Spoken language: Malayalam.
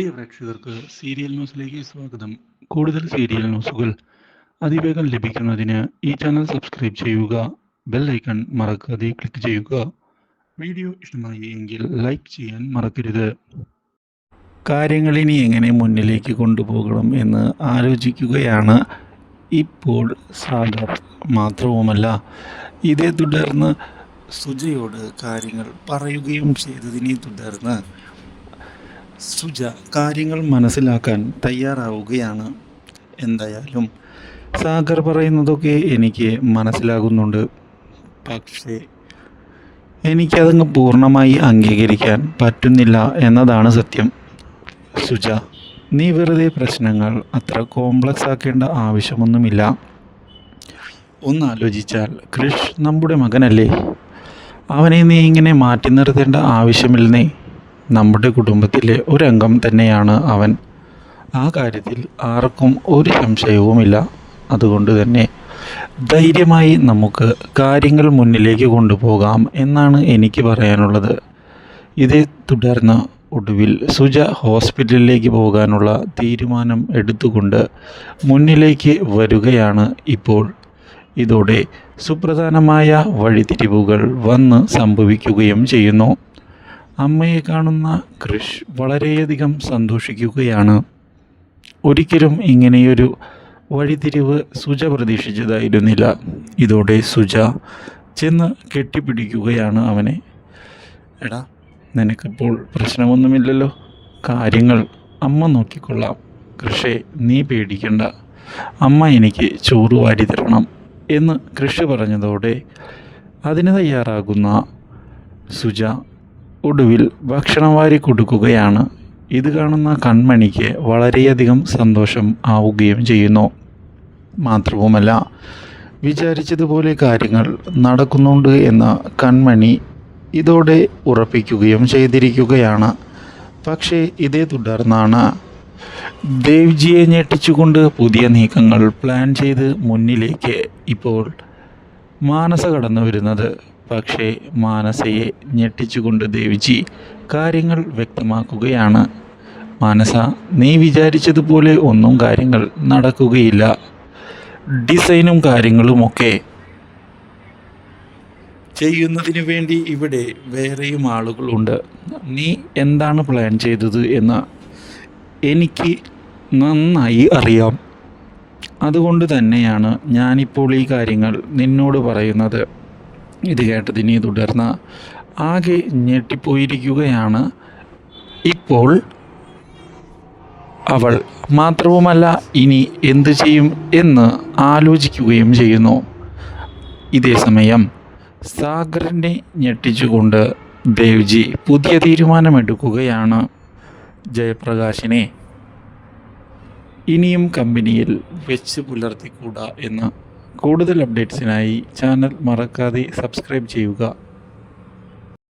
പ്രിയ പ്രേക്ഷകർക്ക് സീരിയൽ ന്യൂസിലേക്ക് സ്വാഗതം. കൂടുതൽ സീരിയൽ ന്യൂസുകൾ അതിവേഗം ലഭിക്കുന്നതിന് ഈ ചാനൽ സബ്സ്ക്രൈബ് ചെയ്യുക ബെൽ ഐക്കൺ മറക്കാതെ ക്ലിക്ക് ചെയ്യുക. വീഡിയോ ഇഷ്ടമായി എങ്കിൽ ലൈക്ക് ചെയ്യാൻ മറക്കരുത്. കാര്യങ്ങൾ ഇനി എങ്ങനെ മുന്നിലേക്ക് കൊണ്ടുപോകണം എന്ന് ആലോചിക്കുകയാണ് ഇപ്പോൾ സാഗർ മാത്രവുമല്ല. ഇതേ തുടർന്ന് സുജയോട് കാര്യങ്ങൾ പറയുകയും ചെയ്തതിനെ തുടർന്ന് സുജ കാര്യങ്ങൾ മനസ്സിലാക്കാൻ തയ്യാറാവുകയാണ്. എന്തായാലും സാഗർ പറയുന്നതൊക്കെ എനിക്ക് മനസ്സിലാകുന്നുണ്ട്. പക്ഷേ എനിക്കതങ്ങ് പൂർണമായി അംഗീകരിക്കാൻ പറ്റുന്നില്ല എന്നതാണ് സത്യം. സുജ നീ വെറുതെ പ്രശ്നങ്ങൾ അത്ര കോംപ്ലക്സ് ആക്കേണ്ട ആവശ്യമൊന്നുമില്ല. ഒന്നാലോചിച്ചാൽ കൃഷ് നമ്മുടെ മകനല്ലേ? അവനെ നീ ഇങ്ങനെ മാറ്റി നിർത്തേണ്ട ആവശ്യമില്ലെന്നേ. നമ്മുടെ കുടുംബത്തിലെ ഒരംഗം തന്നെയാണ് അവൻ. ആ കാര്യത്തിൽ ആർക്കും ഒരു സംശയവുമില്ല. അതുകൊണ്ട് തന്നെ ധൈര്യമായി നമുക്ക് കാര്യങ്ങൾ മുന്നിലേക്ക് കൊണ്ടുപോകാം എന്നാണ് എനിക്ക് പറയാനുള്ളത്. ഇതേ തുടർന്ന് ഒടുവിൽ സുജ ഹോസ്പിറ്റലിലേക്ക് പോകാനുള്ള തീരുമാനം എടുത്തുകൊണ്ട് മുന്നിലേക്ക് വരികയാണ് ഇപ്പോൾ. ഇതോടെ സുപ്രധാനമായ വഴിതിരിവുകൾ വന്ന് സംഭവിക്കുകയും ചെയ്യുന്നു. അമ്മയെ കാണുന്ന കൃഷ് വളരെയധികം സന്തോഷിക്കുകയാണ്. ഒരിക്കലും ഇങ്ങനെയൊരു വഴിതിരിവ് സുജ പ്രതീക്ഷിച്ചതായിരുന്നില്ല. ഇതോടെ സുജ ചെന്ന് കെട്ടിപ്പിടിക്കുകയാണ് അവനെ. എടാ നിനക്കിപ്പോൾ പ്രശ്നമൊന്നുമില്ലല്ലോ? കാര്യങ്ങൾ അമ്മ നോക്കിക്കൊള്ളാം. കൃഷേ നീ പേടിക്കണ്ട. അമ്മ എനിക്ക് ചോറ് വാരി തരണം എന്ന് കൃഷി പറഞ്ഞതോടെ അതിന് തയ്യാറാകുന്ന സുജ ഒടുവിൽ ഭക്ഷണം വാരി കൊടുക്കുകയാണ്. ഇത് കാണുന്ന കൺമണിക്ക് വളരെയധികം സന്തോഷം ആവുകയും ചെയ്യുന്നു. മാത്രവുമല്ല വിചാരിച്ചതുപോലെ കാര്യങ്ങൾ നടക്കുന്നുണ്ട് എന്ന കൺമണി ഇതോടെ ഉറപ്പിക്കുകയും ചെയ്തിരിക്കുകയാണ്. പക്ഷേ ഇതേ തുടർന്നാണ്. ദേവ്ജിയെ ഞെട്ടിച്ചുകൊണ്ട് പുതിയ നീക്കങ്ങൾ പ്ലാൻ ചെയ്ത് മുന്നിലേക്ക് ഇപ്പോൾ മാനസ കടന്നു വരുന്നത്. പക്ഷേ മാനസയെ ഞെട്ടിച്ചുകൊണ്ട് ദേവിജി കാര്യങ്ങൾ വ്യക്തമാക്കുകയാണ്. മാനസ നീ വിചാരിച്ചതുപോലെ ഒന്നും കാര്യങ്ങൾ നടക്കുകയില്ല. ഡിസൈനും കാര്യങ്ങളുമൊക്കെ ചെയ്യുന്നതിന് വേണ്ടി ഇവിടെ വേറെയും ആളുകളുണ്ട്. നീ എന്താണ് പ്ലാൻ ചെയ്തത് എന്ന് എനിക്ക് നന്നായി അറിയാം. അതുകൊണ്ട് തന്നെയാണ് ഞാനിപ്പോൾ ഈ കാര്യങ്ങൾ നിന്നോട് പറയുന്നത്. ഇത് കേട്ടതിനെ തുടർന്ന് ആകെ ഞെട്ടിപ്പോയിരിക്കുകയാണ്. ഇപ്പോൾ അവൾ മാത്രവുമല്ല ഇനി എന്തു ചെയ്യും എന്ന് ആലോചിക്കുകയും ചെയ്യുന്നു. ഇതേ സമയം സാഗറിനെ ഞെട്ടിച്ചുകൊണ്ട് ദേവ്ജി പുതിയ തീരുമാനമെടുക്കുകയാണ്. ജയപ്രകാശിനെ ഇനിയും കമ്പനിയിൽ വെച്ച് പുലർത്തിക്കൂടാ എന്ന് കൂടുതൽ അപ്ഡേറ്റ്സിനായി ചാനൽ മറക്കാതെ സബ്സ്ക്രൈബ് ചെയ്യുക.